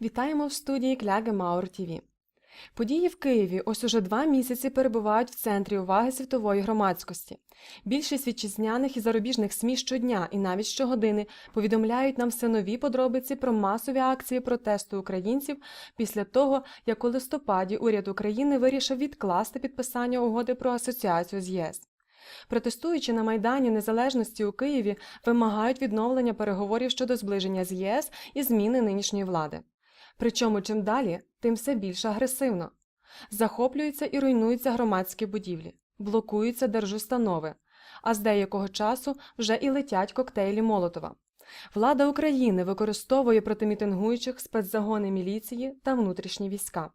Вітаємо в студії Кляги Маур ТІВІ. Події в Києві ось уже два місяці перебувають в центрі уваги світової громадськості. Більшість вітчизняних і зарубіжних СМІ щодня і навіть щогодини повідомляють нам все нові подробиці про масові акції протесту українців після того, як у листопаді уряд України вирішив відкласти підписання угоди про асоціацію з ЄС. Протестуючи на Майдані Незалежності у Києві, вимагають відновлення переговорів щодо зближення з ЄС і зміни нинішньої влади. Причому чим далі, тим все більш агресивно. Захоплюються і руйнуються громадські будівлі, блокуються держустанови, а з деякого часу вже і летять коктейлі Молотова. Влада України використовує проти мітингуючих спецзагони міліції та внутрішні війська.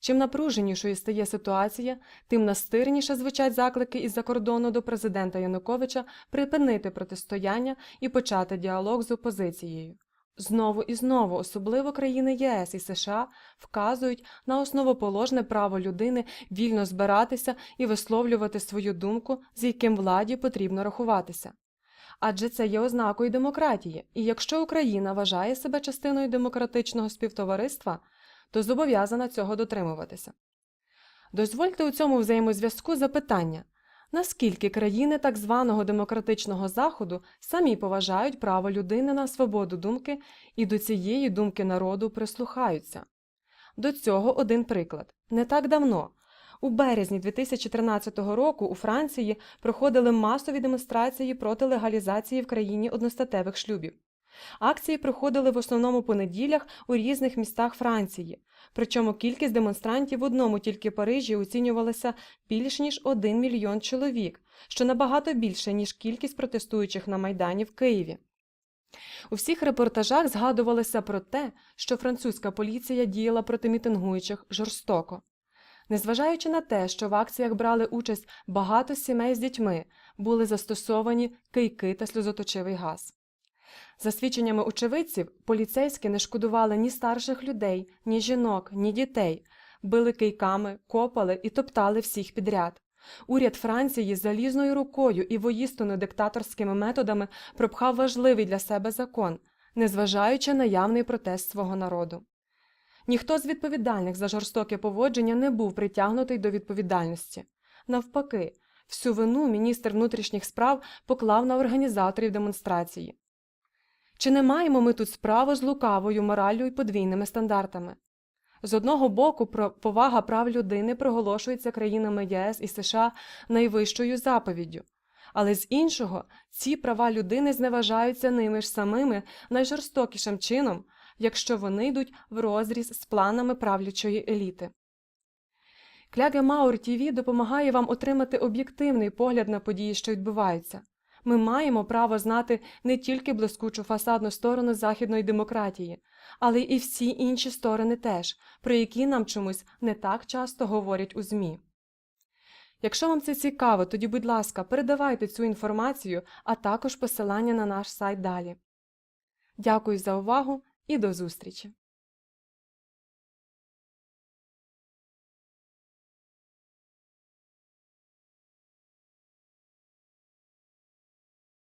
Чим напруженішою стає ситуація, тим настирніше звучать заклики із-за кордону до президента Януковича припинити протистояння і почати діалог з опозицією. Знову і знову, особливо країни ЄС і США, вказують на основоположне право людини вільно збиратися і висловлювати свою думку, з яким владі потрібно рахуватися. Адже це є ознакою демократії, і якщо Україна вважає себе частиною демократичного співтовариства, то зобов'язана цього дотримуватися. Дозвольте у цьому взаємозв'язку запитання наскільки країни так званого демократичного заходу самі поважають право людини на свободу думки і до цієї думки народу прислухаються. До цього один приклад. Не так давно, у березні 2013 року у Франції проходили масові демонстрації проти легалізації в країні одностатевих шлюбів. Акції проходили в основному по неділях у різних містах Франції, причому кількість демонстрантів в одному тільки Парижі оцінювалася більш ніж 1 мільйон чоловік, що набагато більше, ніж кількість протестуючих на Майдані в Києві. У всіх репортажах згадувалося про те, що французька поліція діяла проти мітингуючих жорстоко. Незважаючи на те, що в акціях брали участь багато сімей з дітьми, були застосовані кийки та сльозоточивий газ. За свідченнями очевидців, поліцейські не шкодували ні старших людей, ні жінок, ні дітей, били кийками, копали і топтали всіх підряд. Уряд Франції залізною рукою і воїстину диктаторськими методами пропхав важливий для себе закон, незважаючи на явний протест свого народу. Ніхто з відповідальних за жорстоке поводження не був притягнутий до відповідальності. Навпаки, всю вину міністр внутрішніх справ поклав на організаторів демонстрації. Чи не маємо ми тут справу з лукавою мораллю і подвійними стандартами? З одного боку, повага прав людини проголошується країнами ЄС і США найвищою заповіддю, але з іншого, ці права людини зневажаються ними ж самими найжорстокішим чином, якщо вони йдуть в розріз з планами правлячої еліти. Кляге Маур ТІВІ допомагає вам отримати об'єктивний погляд на події, що відбуваються. Ми маємо право знати не тільки блискучу фасадну сторону західної демократії, але і всі інші сторони теж, про які нам чомусь не так часто говорять у ЗМІ. Якщо вам це цікаво, тоді, будь ласка, передавайте цю інформацію, а також посилання на наш сайт далі. Дякую за увагу і до зустрічі!